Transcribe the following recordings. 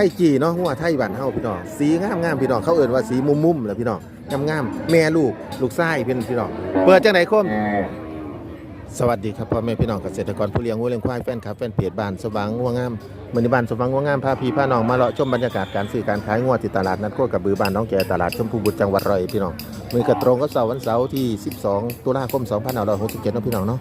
ทยจีเนาะหัวไทยบ้านเฮาพี่น้อง สีงามงามๆพี่น้องเขาเอิ้นว่าสีมุมมุมๆแหละพี่น้องงามงามๆแม่ลูกลูกชายเป็นพี่น้องเปิดจังไดคมสวัสดีครับพ่อแม่พี่น้องเกษตรกรผู้เลี้ยงวัวเลี้ยงควายแฟนคลับแฟนเพจบ้านสว่างงัวงามมือนี้บ้านสว่างงัวงามพาพี่พาน้องมาเลาะชมบรรยากาศการซื้อการขายงัวที่ตลาดนัดโคกระบือบ้านน้องแก่ตลาดชมพูบุตรจังหวัดร้อยเอ็ดพี่น้องมือกระตรงก็เสาร์วันเสาร์ที่ 12 ตุลาคม2567เนาะพี่น้องเนาะ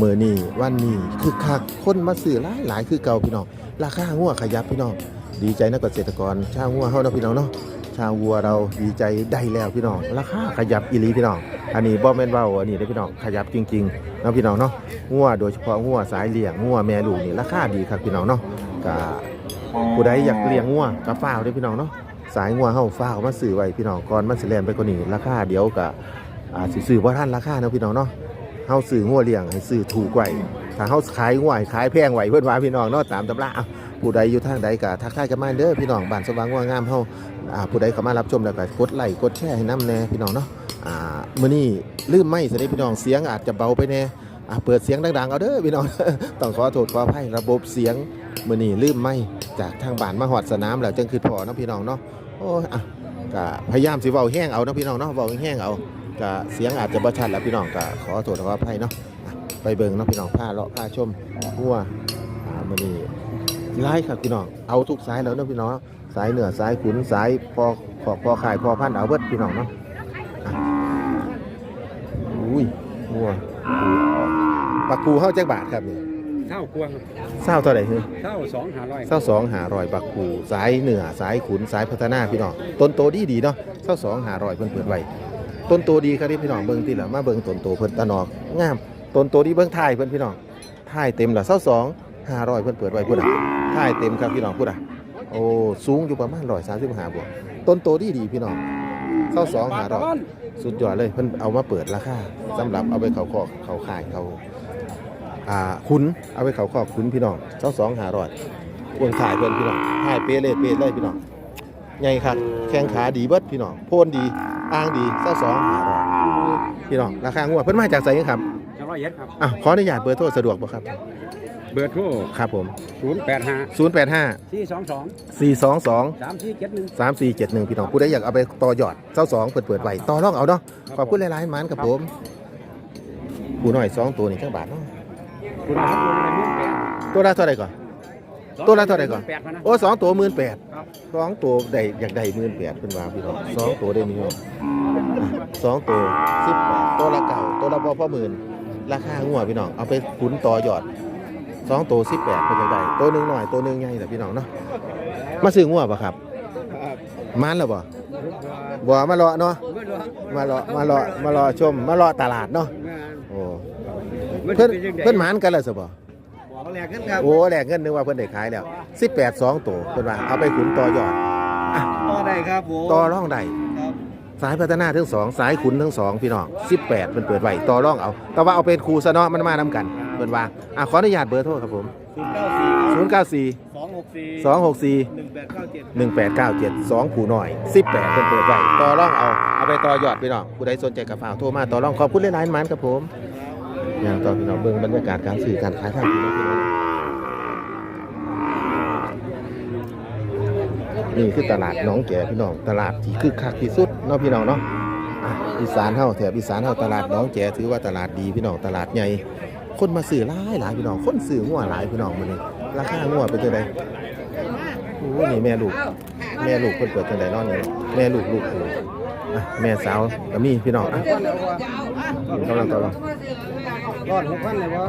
มือนี้วันนี้คือคักคนมาซื้อหลายหลายคือเก่าพี่น้องราคางัวขยับพี่น้อง ดีใจนะเกษตรกรชาวัวเฮาเนาะพี่น้องเนาะชาววัวเราดีใจได้แล้วพี่น้องราคาขยับอีหลีพี่น้องอันนี้บ่แม่นเว้าอันนี้เด้พี่น้องขยับจริงๆนะพี่น้องเนาะงัวโดยเฉพาะงัวสายเลี้ยงงัวแม่ลูกนี่ราคาดีครับพี่น้องเนาะก็ผู้ใดอยากเลี้ยงงัวก็ฟ้าวเด้อพี่น้องเนาะสายงัวเฮาฟ้าวมาซื้อไว้พี่น้องก่อนมันสิแล่นไปกว่านี้ราคาเดี๋ยวก็อ่าสิซื้อบ่ทันราคาเนาะพี่น้องเนาะเฮาซื้องัวเลี้ยงให้ซื้อถูกไว้ถ้าเฮาขายงัวขายแพงไว้เพิ่นว่าพี่น้องเนาะตามตำราเอา ผู้ใดอยู่ทางใดก็ทักทายกันมาเด้อพี่น้องบ้านสว่างงัวงามเฮาอ่าผู้ใดเข้ามารับชมแล้วก็กดไลค์กดแชร์ให้นํแน่พี่น้องเนาะอ่ามื้อนี้ลืมไม่สิได้พี่น้องเสียงอาจจะเบาไปแน่อ่าเปิดเสียงดังๆเอาเด้อพี่น้อง ต้องขอโทษขออภัยระบบเสียงมื้อนี้ลืมไม่จากทางบ้านมาฮอดสนามแล้วจังคือพอเนาะพี่น้องเนาะโอ้ยอะก็พยายามสิเว้าแห้งเอาเนาะพี่น้องเนาะเว้าแห้งเอาก็เสียงอาจจะบ่ชัดแล้วพี่น้องก็ขอโทษขออภัยเนาะไปเบิ่งเนาะพี่น้องพาเลาะพาชมหัวอ่ามื้อนี้ หลายครับพี่น้อง เอาทุกสายแล้วเนาะพี่น้องเนาะสายเหนือสายขุนสายพอขอกพอขายพอพันธุ์เอาเบิดพี่น้องเนาะอุ้ยงัวปลาคูเข้าแจ็คบาทครับนี่เท่ากวางเศร้าเท่าไหร่คือเท่าสองหาร้อยเศร้าสองหารอยปลาคูสายเหนือสายขุนสายพัฒนาพี่น้อง ต้นโตดีดีๆเนาะเศร้าสองหารอยเพิ่นเปิดไว้ต้นโตดีครับพี่น้องเบิ่งที่ละมาเบิ่งต้นโตเพิ่นตะนอกงามต้นโตดีเบิ่งท้ายเพิ่นพี่น้องท้ายเต็มละเศร้าสอง หารอยเพิ่นเปิดไว้พุ่นอะท้ายเต็มครับพี่น้องพุ่นอะโอ้สูงอยู่ประมาณร้อยสามสิบห้าบวกต้นโตดีดีๆพี่น้องเศร้าสองหารอยสุดยอดเลยเพิ่นเอามาเปิดราคาสำหรับเอาไปเขาคอกเขาขายเขาอ่าคุณเอาไปเขาคอกคุณพี่น้องเจ้าสองหารอดเบิ่งขายเพิ่นพี่น้องขายเปเลยเปเลยพี่น้องใหญ่ครับแข้งขาดีเบิดพี่น้องโพนดีอ้างดีเจ้าสองหารอดพี่น้องราคางวดเพิ่นมาจากไสครับจะร้อยเอ็ดครับอะขออนุญาตเบอร์โทรสะดวกบ่ครับ เบอร์โทรครับผม ศูนย์แปดห้า085 สี่สองสอง422 สามสี่เจ็ดหนึ่ง 3471 พี่น้องผู้ใดอยากเอาไปต่อยอดเจ้าสองเปิดเปิดไว้ต่อรองเอาเนาะขอบคุณหลายๆหมานครับผมผู้น้อยสองตัวนี่จังบาทเนาะคุณครับคุณอะไรมุ่งแปดตัวละเท่าไหร่ก่อน ตัวละเท่าไหร่ก่อน แปดพันนะ โอ้สองตัวหมื่นแปดครับ สองตัวได้อยากได้หมื่นแปดเป็นว่าพี่น้องสองตัวได้มีอะสองตัวสิบแปดตัวละเก่าตัวละพอพ่อหมื่นราคางัวพี่น้องเอาไปขุนต่อยอด สองตัวสิบแปดเป็นจังไดตัวหนึ่งหน่อยตัวหนึ่งใหญ่แต่พี่น้องเนาะมาซื้องัวป่ะครับมันแล้วบ่บ่มารอเนาะเมื่อรอมารอมารอมารอชมมารอตลาดเนาะงานโอ้มื่เพิ่นจะป็ยังไงเพิ่นหมานกันแล้วสิบ่บอกแรกขึ้นครับโอ้แลกเงินนึกว่าเพิ่นได้ขายแล้ว18 2ตัวเพิ่นว่าเอาไปขุนต่อยอดต่อได้ครับผมต่อร่องได้ครับสายพัฒนาทั้งสองสายขุนทั้งสองพี่น้อง18เพิ่นเปิดไว้ต่อร่องเอา แต่ว่าเอาเป็นครูซะเนาะมันมานํกัน เพิ่นว่าอะขออนุญาตเบอร์โทรครับผมศูนย์เก้าสี่094สองหกสี่264หนึ่งแปดเก้าเจ็ด1897 2ผู้น้อย 18เพิ่นเปิดไว้ต่อร่องเอา เอาไปต่อยอดพี่น้องผู้ใดสนใจกับฝากโทรมาต่อร่องขอบคุณหลายๆหมานครับผมอย่างต่อพี่น้องเบิ่งบรรยากาศการซื้อการขายทางพี่น้องพี่น้องนี่คือตลาดหน้องแก่พี่น้อง ตลาดที่คึกคักที่สุดเนาะพี่น้องเนาะอะอีสานเฮาแถบอีสานเฮาตลาดหน้องแก่ถือว่าตลาดดีพี่น้องตลาดใหญ่ คนมาซื้อหลายหลายพี่น้อง คนซื้องัวหลายพี่น้องมื้อนี้ราคางัวเป็นจังไดโอ้นี่แม่ลูก แม่ลูกเพิ่นเปิดจังไดนาะนี่แม่ลูกลูกอ้อะแม่สาวก็มีพี่น้องอะกำลังต่อรองรอดหกพันเลยวะ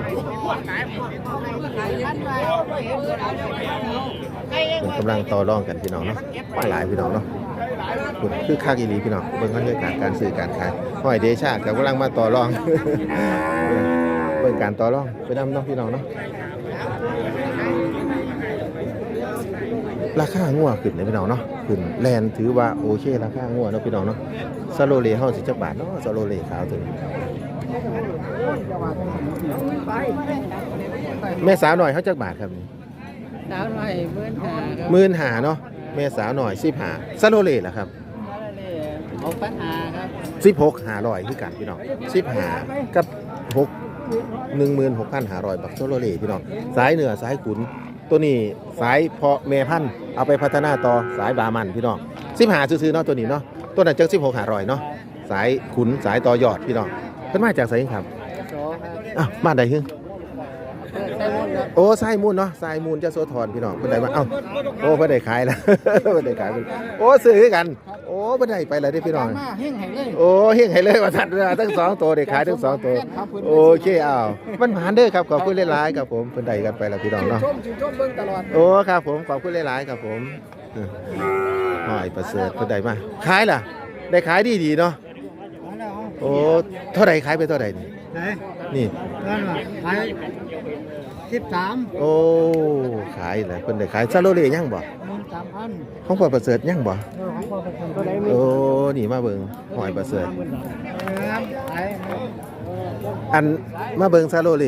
กำลังต่อรองกันพี่น้องเนาะหลายพี่น้องเนาะคุณคือคักอีหลีพี่น้องเบิ่งบรรยากาศการซื้อการขายห้อยเดชาก็กำลังมาต่อรอง เบิ่งการต่อรองไปนำเนาะพี่น้องเนาะราคางัวขึ้นเลยพี่น้องเนาะขึ้นแลนถือว่าโอเคราคางัวเนาะพี่น้องเนาะซาโลเลเฮาสิจักบาทเนาะซาโลเลขาวตัวนี้แม่สาวหน่อยเฮาจักบาทครับนี่สาวหน่อยเมื่อนหาครับหมื่นหาเนาะแม่สาวหน่อยสิบหาซาโลเลล่ะครับหกปัญหาครับสิบหกหาร้อยคือกันพี่น้องสิบหากับหก หนึ่งหมื่นหกพันหาร้อยบักซาโลเลพี่น้องสายเหนือสายขุน ตัวนี้สายเพาะแม่พันธุ์เอาไปพัฒนาต่อสายบามันพี่น้องสิบหาซื้อๆเนาะตัวนี้เนาะตัวนั้นจังสิบหกหารอยเนาะสายขุนสายต่อยอดพี่น้องเพิ่นมาจากไสครับโสครับอ้าวมาได้ฮึเปิดใส่หมดครับโอ้สายมูลเนาะสายมูลจะโซทอนพี่น้องเพิ่นได้มาเอ้าโอ้เพิ่นได้ขายแล้วเพิ่นได้ขายเพิ่นโอ้ซื้อคือกัน โอ้เพิ่นได้ไปแล้วเด้อพี่น้อง มาเฮงให้เลย โอ้เฮงให้เลยว่าทัดเรือทั้งสองตัวได้ขายทั้งสองตัว โอเคอ้าวมันผ่านเด้อครับขอบคุณหลายๆครับผมเพิ่นได้กันไปแล้วพี่น้องเนาะชมชื่นชมเบิ่งตลอด โอ้ครับผมขอบคุณหลายๆครับผมเออหอยประเสริฐเพิ่นได้มาขายล่ะ ได้ขายดีดีๆเนาะโอ้เท่าใดขายไปเท่าใดนี่ไหนนี่นั่นว่ะขาย สิบสามโอ้ขายแล้วเพิ่นได้ขายซาโลเลยังบ่หมื่นสามพันของพ่อประเสริฐยังบ่เออของพ่อเป็นคนก็ได้มีโอ้นี่มาเบิ่งหอยประเสริฐครับขายอันมาเบิ่งซาโลเล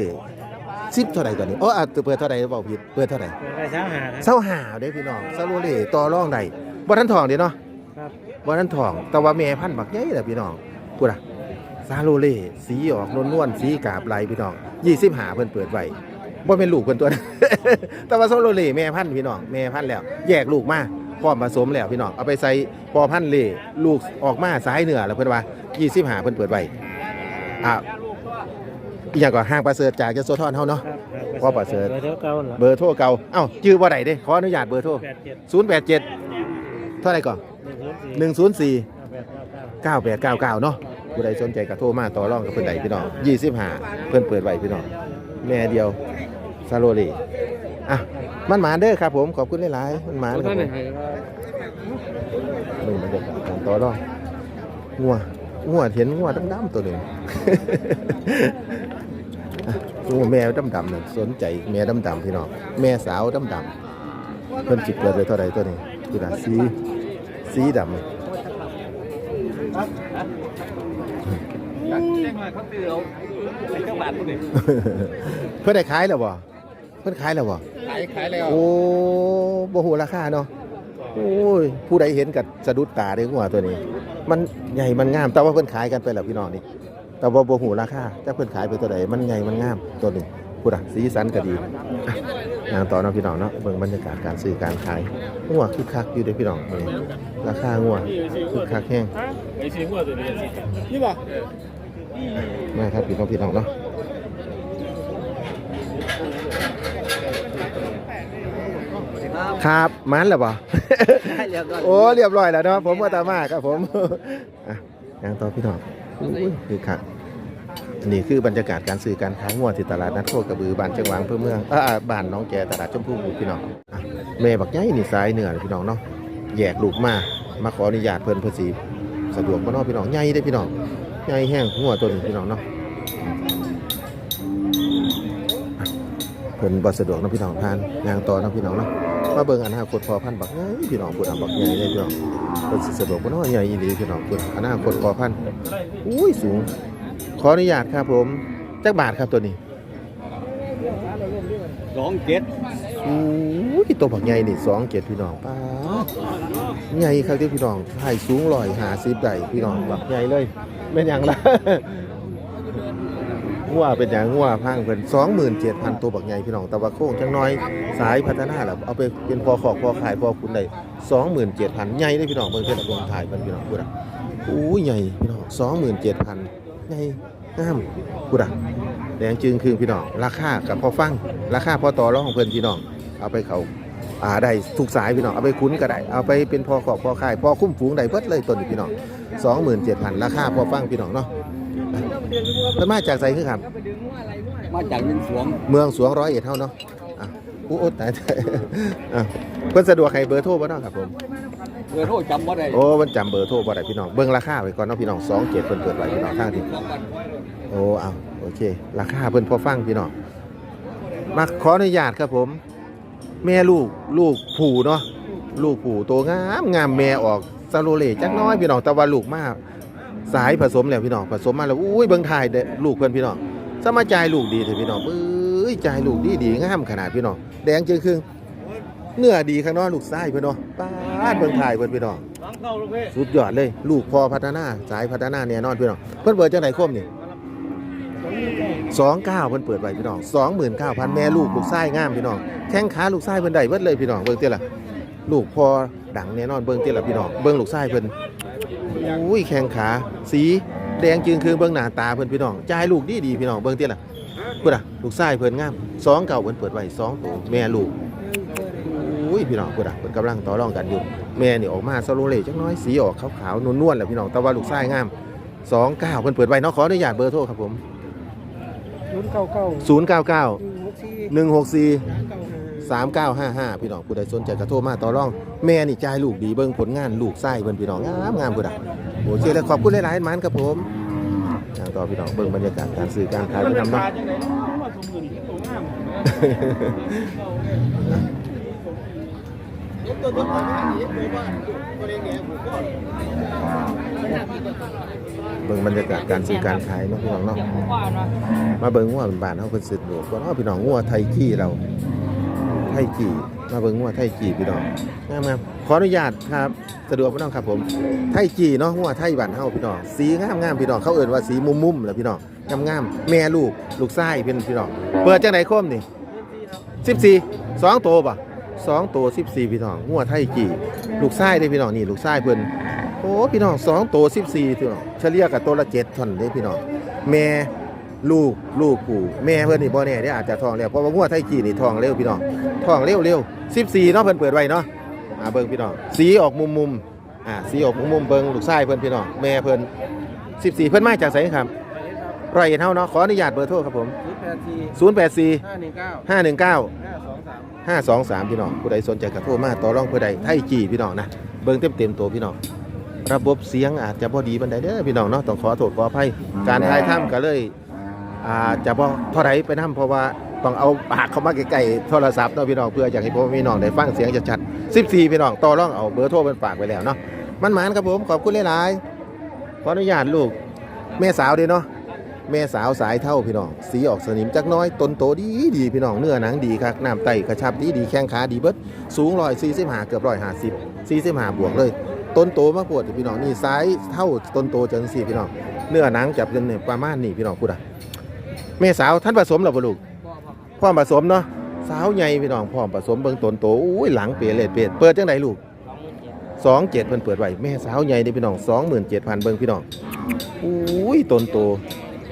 สิบเท่าใดตอนนี้โอ้อะเปิดเท่าใดเว้าผิดเปิดเท่าใดไปเช้าหาครับเศร้าหาเด้พี่น้องซาโลเลต่อรองได้บ่ทันทองเด้เนาะครับบ่ทันทอง แต่ว่าแม่พันธุ์บักใหญ่แหละพี่น้องพูดอะซาโลเลสีออกนวลๆสีกาบไหลพี่น้อง25เพิ่นเปิดไว้ บ่แม่นลูกเพิ่นตัวนั้น แต่ว่าซาโลเลแม่พันธุ์พี่น้องแม่พันธุ์แล้ว แยกลูกมาพร้อมผสมแล้วพี่น้องเอาไปใส่พอพันธุ์เลลูกออกมาสายเหนือแล้วเพิ่นว่า25เพิ่นเปิดไว้อะอีหยังก็ห้างประเสริฐจากยโสธรเฮาเนาะ พ่อประเสริฐเท่าเก่าเหรอเบอร์โทรเก่าเอ้าชื่อบ่ได้เด้ขออนุญาตเบอร์โทรแปดเจ็ด087 เท่าไหร่ก่อนหนึ่งศูนย์สี่104 แปดเก้าเก้า9899เนาะผู้ใดสนใจก็โทรมาต่อรองกับเพิ่นใดพี่น้อง25 เพิ่นเปิดไว้พี่น้อง แม่เดียวซาโรลีอะมันหมาเด้อครับผมขอบคุณหลายๆมันหมาครับผมนี่บรรยากาศการต่อรองงัวงัวเห็นงัวดำๆตัวหนึงอะงัวแม่ดำๆนั่นสนใจแม่ดำๆพี่น้องแม่สาวดำๆเพิ่นสิเปิดไว้เท่าใดตัวนี้คือน่ะสีสีดำเพื่อนได้ขายแล้วบ่เพื่อนขายแล้วบ่ขายขายแล้วโอ้บ่ฮู้ราคาเนาะโอ้ยผู้ใดเห็นกับสะดุดตาเด้หัวตัวนี้ มันใหญ่มันงามแต่ว่าเพิ่นขายกันไปแล้วพี่น้องนี่แต่ว่าบ่ฮู้ราคาแต่เพิ่นขายไปตัวใดมันใหญ่มันงามตัวนี้พูดอะสีสันก็ดีอะงานต่อเนาะพี่น้องเนาะเบิ่งบรรยากาศการซื้อการขายงัวคึกคักอยู่เด้อพี่น้องมื้อนี้ราคางัวคึกคักแฮงนี่ป่ะ มาครับพี่น้องพี่น้องเนาะครับมันแล้วบ่เรียบร้อยโอ้เรียบร้อยแล้วเนาะผมก็ตามมาครับผมอะยังต่อพี่น้องอุ้ยคือคักอันนี้คือบรรยากาศการซื้อการขายงวดที่ตลาดนัดโคกระบือบ้านจังหวังเพื่อเมืองอ่าอ่าบ้านน้องแกตลาดชมพูพี่น้องอะแม่บักใหญ่นี่สายเหนือพี่น้องเนาะแยกลูกมามาขออนุญาตเพิ่นเพื่อสีสะดวกบ่เนาะพี่น้องใหญ่เด้อพี่น้อง ใหญ่แห้งหัวตัวนี้พี่น้องเนาะอะเพิ่นบ่สะดวกเนาะพี่น้องทานยางต่อเนาะพี่น้องเนาะมาเบิ่งอนาคตพอพันธุ์บักใหญ่พี่น้องพูดอะบักใหญ่เลยพี่น้องเป็นสิสะดวกบ่เนาะใหญ่อีหลีพี่น้องคุณอนาคตพอพันธุ์อุ้ยสูง ขออนุญาตครับผมจักบาทครับตัวนี้สองเจ็ดอุ้ยตัวผักใหญ่นี่สองเจ็ดพี่น้องป้าด ใหญ่ครับที่พี่น้องให้สูงร้อยหาสิบได้พี่น้องบักใหญ่เลยเป็นอย่างละงัวเป็นอย่างงัวพังเพิ่นสองหมื่นเจ็ดพันตัวบักใหญ่พี่น้องแต่ว่าโค้งจังน้อยสายพัฒนาแล้วเอาไปเป็นพอขอกพอขายพอคุณได้สองหมื่นเจ็ดพันใหญ่เลยพี่น้องเบิ่งเท่าไหร่เบิ่งถ่ายมันพี่น้องพูดอะอู้ยใหญ่พี่น้องสองหมื่นเจ็ดพันใหญ่งามพูดอะแดงจึงคือพี่น้องราคากับพอฟังราคาพอต่อรองของเพิ่นพี่น้องเอาไปเขา อ่าได้ทุกสายพี่น้องเอาไปคุ้นก็ได้เอาไปเป็นพอขอกพอขายพอคุ้มฝูงได้เบิดเลยตัวนี้พี่น้องสองหมื่นเจ็ดพันราคาพอฟังพี่น้องเนาะเพิ่นมาจากไสคือครับ มาจากยินสวงเมืองสวงร้อยเอ็ดเท่าเนาะอะอู้อดตายตายอะเพิ่นสะดวกให้เบอร์โทรบ่เนาะครับผม เบอร์โทรจำว่าได้โอ้มันจำเบอร์โทรบ่ได้พี่น้อง เบิ่งราคาไว้ก่อนเนาะพี่น้อง2 7เพิ่นเปิดไว้พี่น้องทางที่โอ้เอาโอเค ราคาเพิ่นพอฟังพี่น้องมาขออนุญาตครับผม แม่ลูกลูกผูเนาะลูกผูโตงามงามแม่ออกซาโลเลจักหน้อยพี่น้องแต่ว่าลูกมากสายผสมแล้วพี่น้องผสมมาแล้วอุ้ยเบิ่งถ่ายเด้อลูกเพิ่นพี่น้องสมาจ่ายลูกดีเถอะพี่น้องเอ้ยจ่ายลูกดีดีงามขนาดพี่น้องแดงจึงครึ่งเนื้อดีข้างนอกลูกไส้เพิ่นเนาะป้าดเบิ่งถ่ายเพิ่นพี่น้องสุดยอดเลย ลูกพอพัฒนาสายพัฒนาแน่นอนพี่น้องเพิ่นเปิดจังได๋คมนี่ สองเก้าเพิ่นเปิดไว้พี่น้องสองหมื่นเก้าพันแม่ลูกลูกไส้งามพี่น้องแข้งขาลูกไส้เพิ่นได้เบิดเลยพี่น้องเบิ่งเตี้ยละลูกพอดังแน่นอนเบิ่งเตี้ยละพี่น้องเบิ่งลูกไส้เพิ่นอุ้ยแข้งขาสีแดงจึงคือเบิ่งหน้าตาเพิ่นพี่น้องจ่ายลูกดีดีพี่น้องเบิ่งเตี้ยละเพิ่นอะลูกไส้เพิ่นงามสองเก่าเพิ่นเปิดไว้สองตัวแม่ลูกอุ้ยพี่น้องเพิ่นอะเพิ่นกำลังต่อรองกันอยู่แม่นี่ออกมาซาโลเลจักน้อยสีออกขาวๆนวลๆแหละพี่น้องแต่ว่าลูกไส้งามสองเก้าเพิ่นเปิดไว้เนาะขออนุญาตเบอร์โทรครับผม นย์เก้าเก้าศูนย์เก้าเก้าหนึ่งหกสี่หนึ่งหกสี่เก้าห้าสามเก้าห้าห้าพี่น้องผู้ใดสนใจกระโทรมาต่อรอง แม่นี่จ่ายลูกดีเบิ่งผลงานลูกไส้เบิ่นพี่น้องงามงามผู้ใดโอเคแล้วขอบคุณหลายๆมันครับผมย่างต่อพี่น้องเบิ่งบรรยากาศการซื้อการขายไปทำเนาะเบิ่ งบรรยากาศการซื้อการขายเนาะพี่น้องเนาะมาเบิ่งงัวบ้านเฮาเพิ่นซื้อดอกก่อนเนาะพี่น้องงัวไทยขี้เรา ไทยจีมาเบิ่งว่าไทยจีพี่น้องงามงามขออนุญาตครับสะดวกพี่น้องครับผมไทยจีเนาะหัวไทยบ้านเฮาพี่น้องสีงามงามพี่น้องเขาเอิ้นว่าสีมุมมุมๆแหละพี่น้องงามงามแม่ลูกลูกชายเป็นพี่น้องเปิดจังไดโคมนี่14 2โตวป่ะ2โตว14พี่น้องหัวไทยจีลูกชายเด้พี่น้องนี่ลูกชายเพิ่น โอ้พี่น้อง2โตว14พี่น้องเฉลี่ยกับตัวละ7ท่อนเด้พี่น้องแม่ลูกลูกปู่แม่เพิ่อนนี่บ่แน่เด้อาจจะทองแล้วเพราะว่าหัวไทยจีนี่ทองเร็วพี่น้องทองเร็วเร็ว14เนาะเพิ่นเปิดไว้เนาะอ่าเบิ่งพี่น้องสีออกมุมมุมอ่าสีออกมุมมุมเบิ่งลูกชายเพิ่นพี่น้องแม่เพิ่น14เพิ่นมาจากไสครับไรเอ็ดเฮาเนาะขออนุญาตเบอร์โทรครับผมศูนย์แปดสี่ห้าหนึ่งเก้าห้าสองสามพี่น้องผู้ใดสนใจก็โทรมาต่อรองเพื่อใดไทยจีพี่น้องนะเบิ่งเต็มๆตัวพี่น้อง ระบบเสียงอาจจะบ่ดีปานใดเด้อพี่น้องเนาะต้องขอโทษขออภัยการถ่ายทำก็เลยอ่าจะบ่เท่าไหร่ไปนํเพราะว่าต้องเอาปากเข้ามาใกล้ๆโทรศัพท์เนาะพี่น้องเพื่ออยากให้พ่อพี่น้องได้ฟังเสียงชัดๆ14 พี่น้องต่อรองเอาเบอร์โทรเป็นฝากไว้แล้วเนาะมันหมานครับผมขอบคุณหลายๆขออนุญาตลูกแม่สาวเด้เนาะแม่สาวสายเท่าพี่น้อง สีออกสนิมจักหน้อยต้นโตดีดีพี่น้องเนื้อหนังดีครับน้ำไตกระชับดีดีแข้งขาดีเบิดสูงร้อยสี่สิบห้าเกือบร้อยห้าสิบสี่สิบห้าบวกเลย ต้นโตมากปวดพี่น้องนี่ไซส์เท่าต้นโตจังสี่พี่น้องเนื้อหนังจับกันเนี่ยประมาณนี่พี่น้องพูดอะแม่สาวท่านผสมหรอบ่ลูกพร้อมผสมเนาะสาวใหญ่พี่น้องพร้อมผสมเบิ่งต้นโตอุ้ยหลังเปลี่ยนเลยเปลี่ยนเปิดจังไดลูกสองเจ็ดเพิ่นเปิดไว้แม่สาวใหญ่นี่พี่น้องสองหมื่นเจ็ดพันเบิ่งพี่น้องอุ้ยต้นโต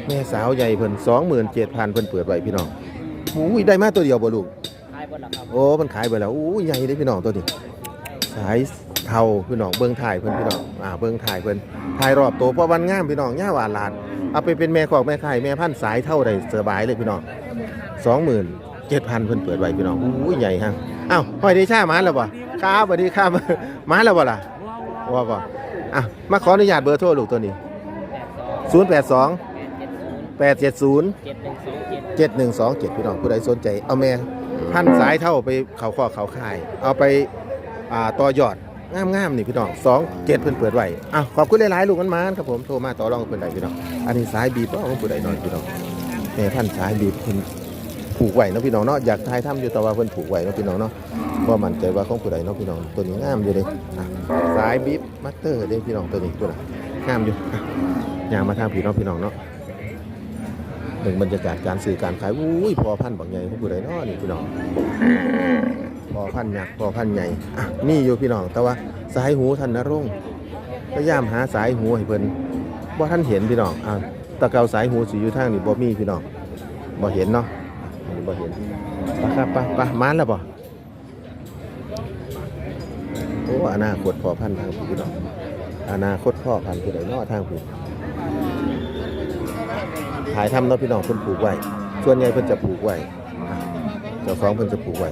แม่สาวใหญ่เพิ่นสองหมื่นเจ็ดพันเพิ่นเปิดไว้พี่น้องอุ้ยได้มาตัวเดียวบ่ลูกขายบนหลังครับโอ้มันขายไปแล้วอู้ใหญ่เลยพี่น้องตัวนี้สาย เทาพี่น้องเบิ้องถ่ายเพิ่นพี่น้องอ่าเบิ้องถ่ายเพิ่นถ่ายรอบโตวเพราะวันงามพี่น้องย่าหวานหลานเอาไปเป็นแม่ของแม่ไข่แม่พันธุ์สายเท่าได้สบายเลยพี่น้องสองหมื่นเจ็ดพันเพิ่นเปิดไว้พี่น้องอู้ใหญ่ฮะอ้าวห้อยเดชามาแล้วบ่ครับสวัสดีครับมาแล้วบ่ล่ะว่าบ่อะมาขออนุญาตเบอร์โทรลูกตัวนี้0 8 2แปดเจ็ดศูนย์เจ็ดหนึ่งสองเจ็ดพี่น้องผู้ใดสนใจ เอาแม่พันสายเท่าไปเขาข้อเขาค่าย เอาไปอ่าต่อยอด งามๆนี่พี่น้องสองเจ็ดเพิ่อนเปิดไว้อะขอบคุณหลายๆลูกมันมานครับผมโทรมาต่อรองกับเพิ่อนได้พี่น้องอันนี้สายบีบก็ของผู้ใดนอยพี่น้องแม่พันสายบีบเพิ่นผูกไว้เนาะพี่น้องเนาะอยากทายถ้ำอยู่แต่ว่าเพิ่อนผูกไว้เนาะพี่น้องเนาะบ่มั่นใจว่าของผู้ใดเนาะพี่น้องตัวนี้งามอยู่เลยสายบีบมัตเตอร์เด้พี่น้องตัวนี้ตัวน่ะงามอยู่อย่างมาทางพี่น้องพี่น้องเนาะเบิ่งบรรยากาศการซื้อการขายอุ้ยพอพันธุ์บางใหญ่ของผู้ใดเนาะนี่พี่น้อง พอพันธุ์ยักษ์พอพันธุ์ใหญ่อะนี่อยู่พี่น้อง แต่ว่าสายหูท่านนรงพยายามหาสายหูให้เพิ่นบ่ท่านเห็นพี่น้องอะตะเกาสายหูสิอยู่ทางนี่บ่มีพี่น้องบ่เห็นเนาะอันนี้บ่เห็นไปครับไปไปมาแล้วบ่โอ้อนาคตพ่อพันธุ์ทางพี่น้องอนาคตพ่อพันธุ์ผู้ใดเนาะทางพี่ขายทำเนาะพี่น้องเพิ่นปลูกไว้ส่วนใหญ่เพิ่นจะปลูกไว้อะเจ้าของเพิ่นจะปลูกไว้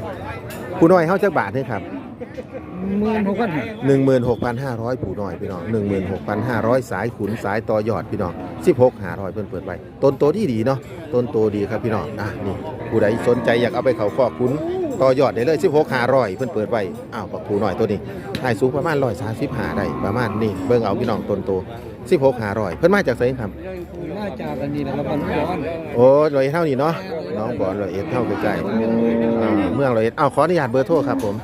ผู้น้อยเฮาจักบาทเด้ครับ หมื่นหกพันห้า16,500ผู้น้อยพี่น้อง16,500 สายขุนสายต่อยอดพี่น้อง16,500เพิ่นเปิดไว้ต้นโตดีดีเนาะต้นโตดีครับพี่น้องอะนี่ผู้ใดสนใจอยากเอาไปเขาคอกขุนต่อยอดได้เลย16,500เพิ่นเปิดไว้อ้าวปักผู้น้อยตัวนี้ถ่ายสูงประมาณ135ได้ประมาณนี้เบิ่งเอาพี่น้องต้นโต 16,500เพิ่นมาจากไสครับมาจากอันนี้นะครับมันร้อนโอ้ร้อยเอ็ดเท่านี้เนาะน้องบอลร้อยเอ็ดเท่าใกล้ๆอ่าเมืองร้อยเอ็ดเอาขออนุญาตเบอร์โทรครับผม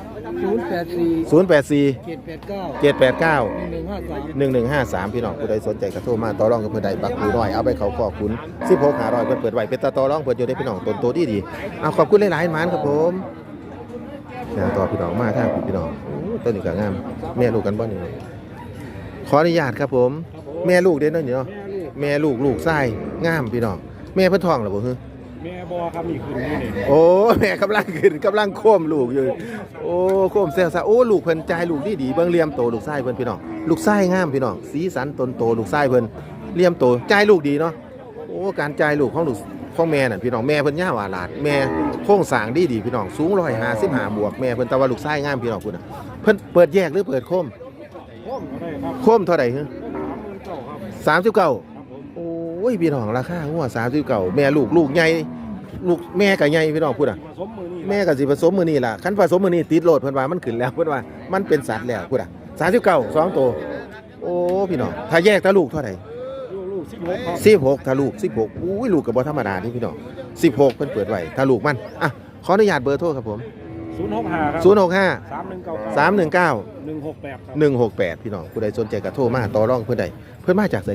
ศศูนย์แปดสี่ศูนย์แปดสี่เจ็ดแปดเก้าเจ็ดแปดเก้า หนึ่งหนึ่งห้าสามหนึ่งหนึ่งห้าสามพี่น้องผู้ใดสนใจกระโทรมาต่อรองกับเพื่อนใดปักปูน้อยเอาไปเขาขอคุณสิบหกหาร้อยเพิ่นเปิดไว้เป็นตาต่อรองเพิ่นอยู่ได้พี่น้องตนโตดีดีเอาขอบคุณหลายๆหมานครับผมงานต่อพี่น้องมาทางพี่น้องโอ้ต้นนี้ก็งามแม่ลูกกันบ่นี่ขออนุญาตครับผม แม่ลูกเด้เนาะนี่เนาะแม่ลูกลูกไส้งามพี่น้องแม่เพิ่นท้องหรือบ่ฮึแม่บอครับนี่คืนนี้เนี่ยโอ้แม่กำลังขึ้นกำลังโค้มลูกอยู่โอ้โค้มเสียซะโอ้ลูกเพิ่นจ่ายลูกดีดีๆเบิ่งเหลี่ยมโตลูกไส้เพิ่นพี่น้องลูกไส้งามพี่น้องสีสันตนโตลูกไส้เพิ่นเหลี่ยมโตจ่ายลูกดีเนาะโอ้การจ่ายลูกของลูกของแม่นั่นพี่น้องแม่เพิ่นยาวอาลาดแม่โครงสร้างดีดีๆพี่น้องสูง155บวกแม่เพิ่นแต่ว่าลูกไส้งามพี่น้องพุ่นน่ะเพิ่นเปิดแยกหรือเปิดโคมพ่อมก็ได้ครับโคมเท่าไหร่ฮะ สามหมื่นเก้าครับ39ครับผมโอ้ยพี่น้องราคาหัว39แม่ลูกลูกใหญ่ลูกแม่ก็ใหญ่พี่น้องพุ่นน่ะ ผสมมือนี่แม่ก็สิผสมมื้อนี้ล่ะคันผสมมื้อนี้ติดโหลดเพิ่นว่ามันขึ้นแล้วเพิ่นว่ามันเป็นสัตว์แล้วพุ่นอะ39 2ตัวโอ้พี่น้องถ้าแยกตาลูกเท่าไหร่ลูกลูกสิบหกครับ16ถ้าลูก16อุ้ยลูกก็บ่ธรรมดานี่พี่น้อง16เพิ่นเปิดไว้ถ้าลูกมันอะขออนุญาตเบอร์โทรครับผมศูนย์หกห้าครับ065สามหนึ่งเก้า319หนึ่งหกแปดครับ168พี่น้องผู้ใดสนใจก็โทรมาต่อรองเพิ่นได้ เพิ่นมาจากไส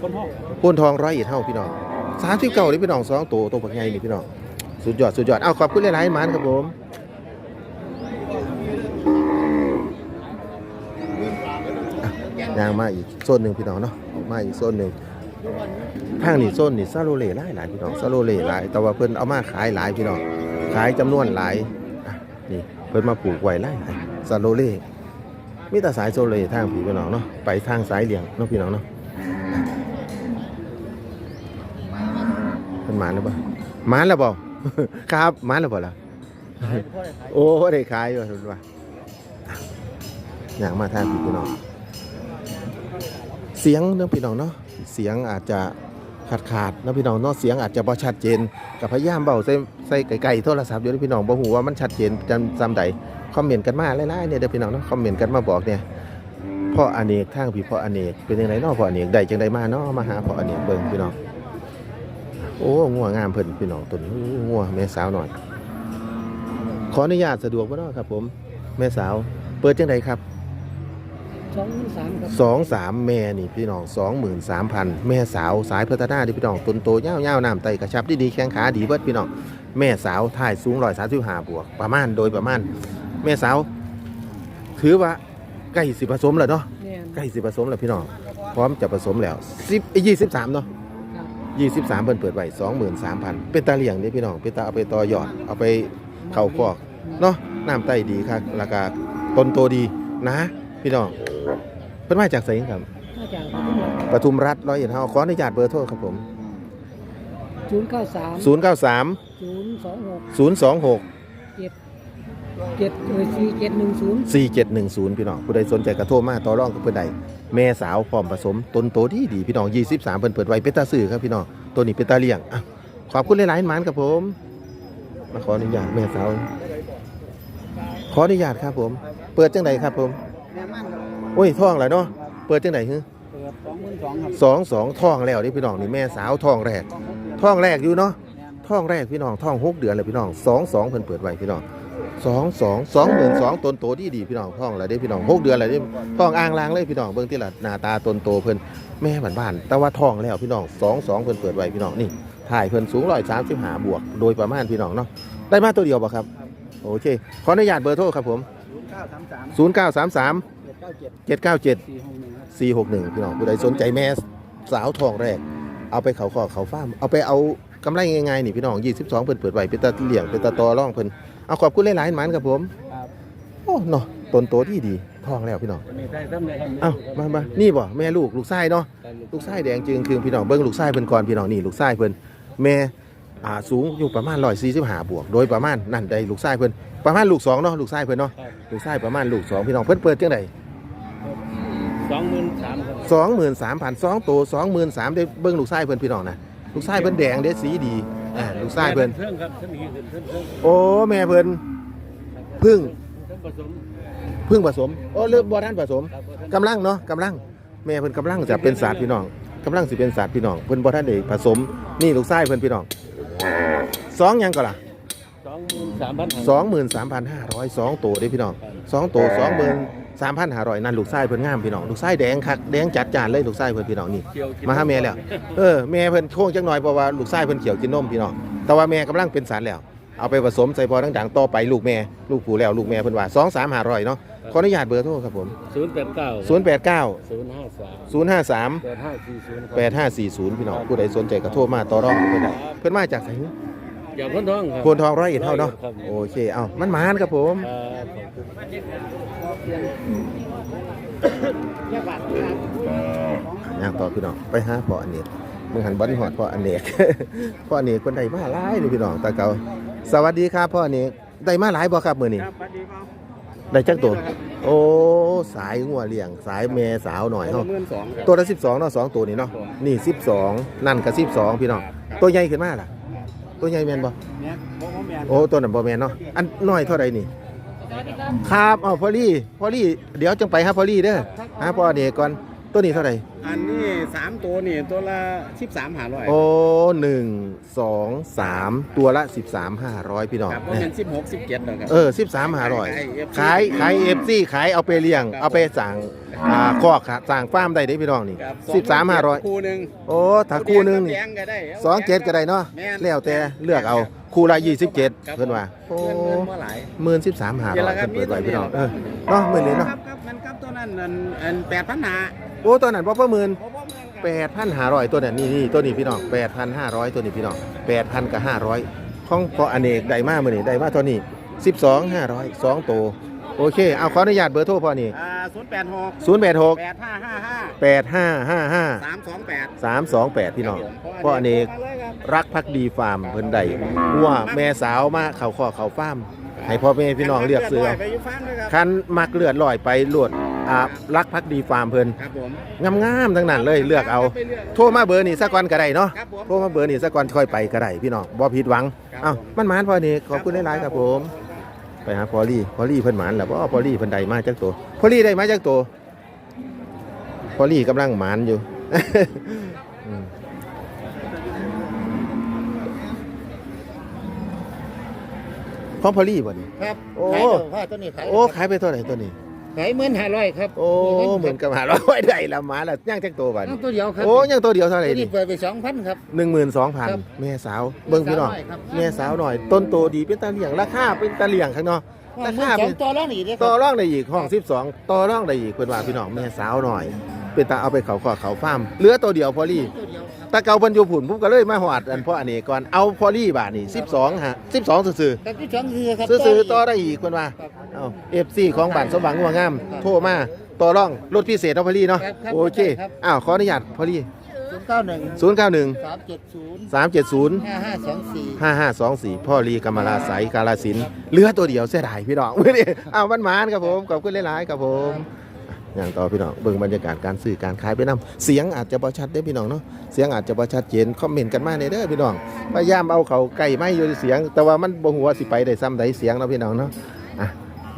คนห้องโพนทองร้อยเอ็ดเฮาพี่น้อง39นี่พี่น้องสองตัวตัวบักใหญ่นี่พี่น้องสุดยอดสุดยอดเอาขอบคุณหลายๆหมานครับผมอะย่างมาอีกโซนหนึ่งพี่น้องเนาะมาอีกโซนหนึ่งทางนี่โซนนี่ซาโลเล่หลายหลายพี่น้องซาโลเล่หลายแต่ว่าเพิ่นเอามาขายหลายพี่น้องขายจำนวนหลายอะนี่เพิ่นมาปลูกไว้หลายหลายซาโลเล่ มีแต่สายโซโลเล่ทางพี่พี่น้องเนาะไปทางสายเหลียงเนาะพี่น้องเนาะมันหมานหรือเปล่าหมานแล้วบ่ครับหมานแล้วบ่ล่ะโอ้ได้ขายอยู่เห็นว่าอยากมาทางพี่พี่น้องเสียงเนาะพี่น้องเนาะเสียงอาจจะขาดขาดๆเนาะพี่น้องเนาะเสียงอาจจะบ่ชัดเจนกับพยายามเบาใส่ใส่ไกลๆโทรศัพท์อยู่เด้อพี่น้องบ่ฮู้ว่ามันชัดเจนจำจำใด คอมเมนต์กันมาหลายๆเนี่ยเด้อพี่น้องเนาะคอมเมนต์กันมาบอกเนี่ยพ่ออเนกทางพี่พ่ออเนกเป็นยังไงเนาะพ่ออเนกได้จังไดมาเนาะมาหาพ่ออเนกเบิ่งพี่น้องโอ้งัวงามเพิ่นพี่น้องตัวนี้งัวแม่สาวหน่อยขออนุญาตสะดวกบ่เนาะครับ ผม แม่สาว เปิดจังไดครับสองหมื่นสามครับสองสามแม่นี่พี่น้องสองหมื่นสามพันแม่สาวสายพัฒนาที่พี่น้องต้นโตยาวๆน้ำไตกระชับดีดีๆแข้งขาดีเบิดพี่น้องแม่สาวถ่ายสูงร้อยสามสิบห้าบวก ประมาณโดยประมาณ แม่สาว ถือว่าใกล้สิผสมแล้วเนาะเนี่ยใกล้สิผสมแล้วพี่น้องพร้อมจะผสมแล้วสิบยี่สิบสามเนาะครับยี่สิบสามเพิ่นเปิดไว้สองหมื่นสามพันเป็นตาเลี่ยงนี่พี่น้องเป็นตาเอาไปต่อยอดเอาไปเข่าฟอกเนาะน้ำไตดีครับราคาต้นโตดีนะ พี่น้องเพิ่นมาจากไสครับมาจากปทุมรัฐร้อยเอ็ดเฮาขออนุญาตเบอร์โทรครับผมศูนย์เก้าสาม0 9 3ศูนย์สองหก0 2 6เจ็ด เจ็ดเออสี่เจ็ดหนึ่งศูนย์4 7 1 0 พี่น้องผู้ใดสนใจกระโทรมาต่อรองกับเพิ่นใดแม่สาวพร้อมผสมตนโตดีดีพี่น้อง23เพิ่นเปิดไว้เป็นตาซื้อครับพี่น้องตัวนี้เป็นตาเลี้ยงอะขอบคุณหลายๆหมานครับผมมาขออนุญาตแม่สาว ขออนุญาตครับผม เปิดจังไดครับผมแม่มันครับโอ้ยท้องแล้วเนาะเปิดจังไดฮึเปิดสองหมื่นสองครับสองสองท้องแล้วนี่พี่น้องนี่แม่สาวท้องแรกท้องแรกอยู่เนาะท้องแรกพี่น้องท้องหกเดือนเลยพี่น้องสองสองเพิ่นเปิดไว้พี่น้อง สองสองสองหมื่นสองต้นโตดีดีพี่น้องท้องแล้วได้พี่น้องหกเดือนแล้วได้ท้องอ่างลางเลยพี่น้องเบิ่งที่ละหน้าตาต้นโตเพิ่นแม่บ้านบ้านแต่ว่าท้องแล้วพี่น้องสองสองเพิ่นเปิดไว้พี่น้องนี่ถ่ายเพิ่นสูงร้อยสามสิบห้าบวก โดยประมาณพี่น้องเนาะได้มาตัวเดียวป่ะครับ โอเค ขออนุญาตเบอร์โทรครับผมศูนย์เก้าสามสามศูนย์เก้าสามสามเจ็ดเก้าเจ็ดสี่หกหนึ่งพี่น้องผู้ใดสนใจแม่สาวทองแรก เอาไปเขาขอเขาฟ้ามเอาไปเอากำไรง่ายๆนี่พี่น้อง22เพิ่นเปิดไว้เป็นตาเหลี้ยงเป็นตาตอร่องเพิ่น เอาขอบคุณหลายๆหมันครับผมครับโอ้เนาะต้นโตที่ดีทองแล้วพี่น้องไม่ได้ซ้ำเลยครับเอ้ามามานี่บ่แม่ลูกลูกชายเนาะลูกชายแดงจึงคือพี่น้องเบิ่งลูกชายเพิ่นก่อนพี่น้องนี่ลูกชายเพิ่นแม่อ่าสูงอยู่ประมาณ145บวก โดยประมาณนั่นได้ลูกชายเพิ่นประมาณลูกสองเนาะลูกชายเพิ่นเนาะครับลูกชายประมาณลูกสองพี่น้องเพิ่นเปิดจังไดสองหมื่นสามครับสองหมื่นสามพันสองตัวสองหมื่นสามได้เบิ้งลูกไส้เพิ่นพี่น้องนะลูกไส้เพิ่นแดงเด้สีดี อ่าลูกไส้เพิ่นเครื่องครับเครื่องนี้เครื่องเครื่องโอ้แม่เพิ่นพึ่งเครื่องผสมพึ่งผสมโอ้เลือกบ่ทันผสมครับกำลังเนาะกำลังแม่เพิ่นกำลังจะเป็นศาสตร์พี่น้องกำลังสิเป็นศาสตร์พี่น้องเพิ่นบ่ทันได้ผสมนี่ลูกไส้เพิ่นพี่น้องสองหยังก็ล่ะ สองหมื่นสามพันสองหมื่นสามพันห้าร้อยสองตัวเด้พี่น้องสองตัวสองหมื่น สามพันห้าร้อยนั่นลูกไส้เพิ่นงามพี่น้องลูกไส้แดงคักแดงจัดจานเลยลูกไส้เพิ่นพี่น้องนี่เกี่ยวกินมาหาแม่แล้วเออแม่เพิ่นโค้งจังหน่อยเพราะว่าลูกไส้เพิ่นเขียวกินนมพี่น้องแต่ว่าแม่กำลังเป็นสันแล้วเอาไปผสมใส่พอดังๆต่อไปลูกแม่ลูกผู้แล้วลูกแม่เพิ่นว่าสองสามห้าร้อยเนาะขออนุญาตเบอร์โทรครับผมศูนย์แปดเก้าศูนย์แปดเก้าศูนย์ห้าสามศูนย์ห้าสามแปดห้าสี่ศูนย์แปดห้าสี่ศูนย์พี่น้องผู้ใดสนใจก็โทรมาต่อรองเพิ่นได้เพิ่นมาจากไส อย่าพ้นท้องครับ โพนทองร้อยเอ็ดเท่าเนาะครับ โอเคเอ้ามันหมานครับผม ครับขอบคุณย่างต่อพี่น้องไปหาพ่ออันเนกมึงหันบอลหอดพ่ออันเนก พ่ออันเนกคนใดมาหลายเลยพี่น้องตาเกาสวัสดีครับพ่ออันเนกได้มาหลายบ่ครับมื้อนี้ได้จักตัว โอ้สายงัวเลี้ยงสายแม่สาวหน่อยเฮาหมื่นสองครับตัวละ12เนาะสองตัวนี้เนาะนี่ 12 นั่นก็12 พี่น้องตัวใหญ่ขึ้นมาล่ะ ตัวใหญ่แม่นบ่เนี่ยบ่บ่แม่นโอ้ตัวนั้นบ่แม่นเนาะอันน้อยเท่าใดนี่ครับเอาพอลี่พอลี่เดี๋ยวจังไปหาพอลี่เด้อหาพ่ออันเนกก่อนตัวนี้เท่าไหร่ อันนี้สามตัวนี่ตัวละสิบสามหาร้อยโอ้หนึ่งสองสามตัวละสิบสามห้าร้อยพี่น้องครับบ่แม่นสิบหกสิบเจ็ดหรอกครับ เออสิบสามห้าร้อยขายขายขายเอฟซีขายเอาไปเลี้ยงครับเอาไปสั่งอ่าคอกครับสั่งฟาร์มได้เด้พี่น้องนี่ครับสิบสามห้าร้อยคู่หนึ่งโอ้ถ้าคู่หนึงนี่แดก็ได้สองเจ็ดก็ได้เนาะแม่นแล้วแต่เลือกเอาคู่ละยี่สิบเจ็ดครับเพื่อนว่าโอ้เงินเงินบ่หลายหมื่นสิบสามห้าเดี๋ยวร้อยละครับเปิดไว้มีตัวพี่น้องเดีเอยวอเนาะหมื่นเลยเนาะครับครับมันครับตัวนั้นอันอันแปดพันหา โอ้ตัวนั้นพ่อประหมื่นบ่บ่แม่นครับแปดพันห้าร้อยตัวนั้นนี่นี่ตัวนี้พี่น้องแปดพันห้าร้อยตัวนี้พี่น้องแปดพันกับห้าร้อยของพออเนกได้มากมือนี่ได้มาเท่านี้สิบสองห้าร้อยสองตัวโอเค เอาขออนุญาตเบอร์โทรพ่อนี่อ่าศูนย์แปดหกศูนย์แปดหกแปดห้าห้าห้าแปดห้าห้าห้าสามสองแปดสามสองแปดพี่น้องพ่ออเนก รักพักดีฟาร์มเพิ่นใดวัวแม่สาวมาเขาข้อเขาฟาร์มให้พ่อแม่พี่น้องเลือกซื้อไปอยู่ฟาร์มด้วยครับคันมักเลือดลอยไปลวด อ่ารักพักดีฟาร์มเพิ่นครับผมงามๆทั้งนั้นเลยเลือกเอาไปลืกโทรมาเบอร์นี่สักก่อนก็ได้เนาะครับผม โทรมาเบอร์นี่สักก่อนค่อยไปก็ได้พี่น้องบ่ผิดหวังครับเอ้าผม มันหมานพอนี่ขอบคุณหลายๆครับผม ไปหาพอลี่พอลี่เพิ่นหมานแล้วบ่พอลี่เพิ่นได้มาจักตัวพอลี่ได้มาจักตัวพอลี่กำลังหมานอยู่ อืมของพอลี่บ่นี่ ครับโอ้ ขายตัวพ่อตัวนี้ขายโอ้ขายไปเท่าไหร่ตัวนี้ ขายหมื่นห้าร้อยครับโอ้เหมือนกับหาร้อยได้ละหมาละย่างจักตัวบัดนั่นี้งตัวเดียวครับโอ้ยังตัวเดียวเท่าไหร่ตัวนี่นี้เปิดไปสองพันครับ หนึ่งหมื่นสองพันครับแม่สาวเบิ้งพี่น้องแม่สาวหน่อยครับ แม่สาวหน่อย ต้นโตดีเป็นตาเหลี่ยงราคาเป็นตาเหลี่ยงข้างนอกว่าราหมื่นคาสอเป็งนตัวแล้วนี่เด้คต่อรับร่องได้อีกห้องสิบสองต่อร่องได้อีกเป็นว่าพี่น้องแม่สาวหน่อย เป็นตาเอาไปเขาขอเขาฟาร์มเหลือตัวเดียวพอลี่ตัว เดียวครับตาเกาบรรยุผุนผมก็เลยมาหอดอันพ่ออันนี้ก่อนเอาพอลี่บาทนี่สิบสองฮะสิบสองซื่อแต่ที่สองคือครับๆซื่อๆต่อได้อีกเป็นว่าครับเอาเอฟซีของบ้านสมหวังงัวงามครับโทรมาต่อร่องรถพิเศษเอาพอลี่เนาะครับครับโอเคครับอ้าวขออนุญาตพอลี่ศูนย์เก้าหนึ่งศูนย์เก้าหนึ่งสามเจ็ดศูนย์สามเจ็ดศูนย์ห้าห้าสองสี่ห้าห้าสองสี่พ่อลีกำมะลาใสกาลสินธุ์เหลือตัวเดียวเสียดายพี่น้องมื้อนี้อ้าวมันหมานครับผม ขอบคุณหลาย ๆ ครับผม อย่างต่อพี่น้องเบิ่งบรรยากาศการซื้อการขายไปนํเสียงอาจจะบ่ชัดเด้อพี่น้องเนาะเสียงอาจจะบ่ชัดเจนคอมเมนต์กันมาในเด้อพี่น้องพยายามเอาเขาใกล้ไม่อยู่เสียง แต่ว่ามันบ่ฮู้ว่าสิไปได้ซ้ำใดเสียงเนาะพี่น้องเนาะอะ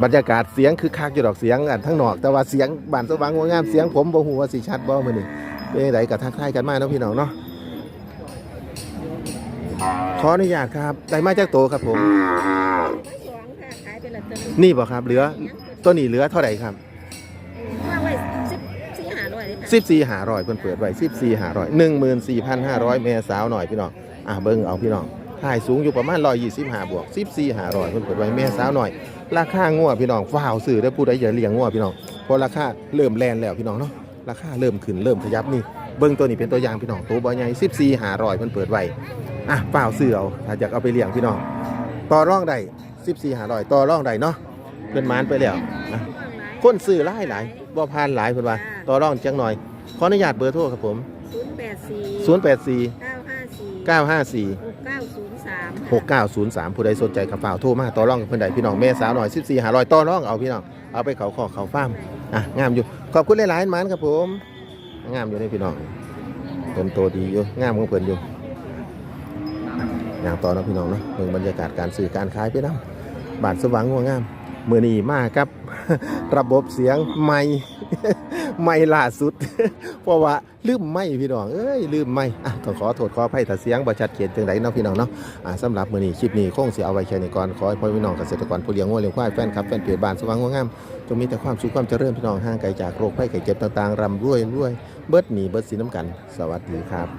บรรยากาศเสียงคือคักอยู่ดอกเสียงอันทั้งนอก แต่ว่าเสียงบ้านสว่างงามเสียงผมบ่ฮู้ว่าสิชัดบ่มื้อนี้เป็นจังไดก็ทักทายกันมาเนาะพี่น้องเนาะขออนุญาตครับได้มาจากโตครับผมสองค่ะขายไปละตัวหนึงนี่บ่ครับเหลือตัวนี้เหลือเท่าไหร่ครับ สิบสี่หาร้อยเพิ่นเปิดไว้สิบสี่หาร้อยหนึ่งหมื่นสี่พันห้าร้อยแม่สาวหน่อยพี่น้องอะเบิ่งเอาพี่น้องถ่ายสูงอยู่ประมาณร้อยยี่สิบห้าบวกสิบสี่หาร้อยเพิ่นเปิดไว้แม่สาวหน่อย ราคางัวพี่น้องฟ้าวซื้อได้อผู้ใดอย่าเลี้ยงงัวพี่น้องเพราะราคาเริ่มแลนแล้วพี่น้องเนาะราคาเริ่มขึ้นเริ่มขยับนี่เบิ่งตัวนี้เป็นตัวอย่างพี่น้องตัวบ่ใหญ่สิบสี่หาร้อยเพิ่นเปิดไว้อะเปล่าซื้อเอาถ้าอยากเอาไปเลี้ยงพี่น้องต่อร่องได้สิบสี่หาร้อยต่อร่องได้เนาะเพิ่นมานไปแล้วนะคนซื้อหลายหลายบ่ผ่านหลายเพิ่นว่า ต่อรองจังหน่อย ขออนุญาตเบอร์โทรครับผมศูนย์แปดสี่084เก้าห้าสี่954หกเก้าศูนย์สาม6903 ผู้ใดสนใจกับฝ่ากโทรมาต่อรองกับเพิ่นใดพี่น้องแม่สาวหน่อย 14 500ต่อรองเอาพี่น้องเอาไปเขาขอเขาฟาร์มอะงามอยู่ขอบคุณหลายๆหมานครับผม งามอยู่นี่พี่น้องต้นโตดีอยู่งามของเพิ่นอยู่ อย่างต่อเนาะพี่น้องเนาะเบิ่งบรรยากาศการซื้อการขายไปนำบ้านสว่างงัวงาม มื้อนี้มากับ ระบบเสียงใหม่ ไม่ล่าสุด เพราะว่าลืมไม่พี่น้องเอ้ยลืมไม่อะต้องขอโทษขออภัยถ้าเสียงบ่ชัดเจนจังไดเนาะพี่น้องเนาะอ่าสำหรับมื้อนี้คลิปนี้คงสิเอาไว้แค่นี้ก่อนขอให้พ่อพี่น้องเกษตรกรผู้เลี้ยงงัวเลี้ยงควายแฟนคลับแฟนเพจบ้านสว่างงัวงามจงมีแต่ความสุขความเจริญพี่น้องห่างไกลจากโรคภัยไข้เจ็บต่างๆร่ำรวยรวยเบิดหนีเบิดสินน้ำกัน สวัสดีครับ